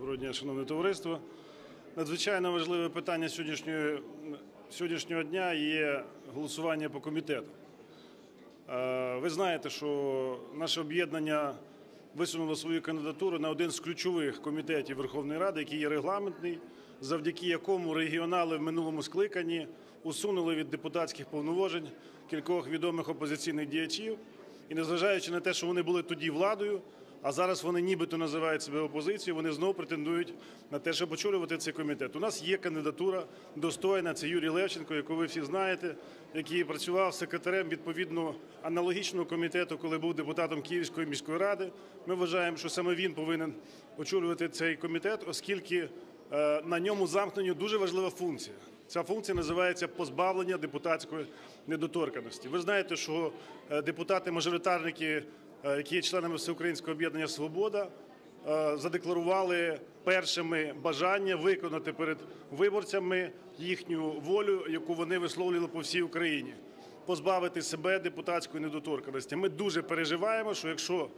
Доброго дня, шановне товариство. Надзвичайно важливе питання сьогоднішньої, сьогоднішнього дня є голосування по комітету. Ви знаєте, що наше об'єднання висунуло свою кандидатуру на один з ключових комітетів Верховної Ради, який є регламентний, завдяки якому регіонали в минулому скликанні усунули від депутатських повноважень кількох відомих опозиційних діячів. І незважаючи на те, що вони були тоді владою, а зараз вони нібито називають себе опозицією, вони знову претендують на те, щоб очолювати цей комітет. У нас є кандидатура достойна. Це Юрій Левченко, якого ви всі знаєте, який працював секретарем відповідно аналогічного комітету, коли був депутатом Київської міської ради. Ми вважаємо, що саме він повинен очолювати цей комітет, оскільки е, на ньому замкнені дуже важлива функція. Ця функція називається позбавлення депутатської недоторканості. Ви знаєте, що е, депутати-мажоритарники, які є членами Всеукраїнського об'єднання Свобода, е, задекларували першими бажання виконати перед виборцями їхню волю, яку вони висловлювали по всій Україні, позбавити себе депутатської недоторканості. Ми дуже переживаємо, що якщо е,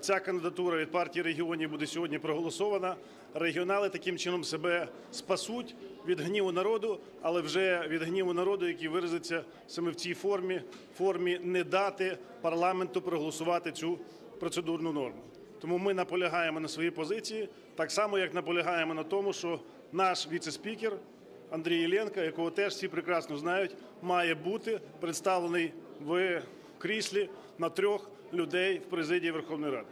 ця кандидатура від партії регіонів буде сьогодні проголосована, регіонали таким чином себе спасуть від гніву народу, але вже від гніву народу, який виразиться саме в цій формі, формі не дати парламенту проголосувати цю процедурну норму. Тому ми наполягаємо на своїй позиції, так само як наполягаємо на тому, що наш віце-спікер Андрій Єленко, якого теж всі прекрасно знають, має бути представлений в кріслі на трьох людей в президії Верховної Ради.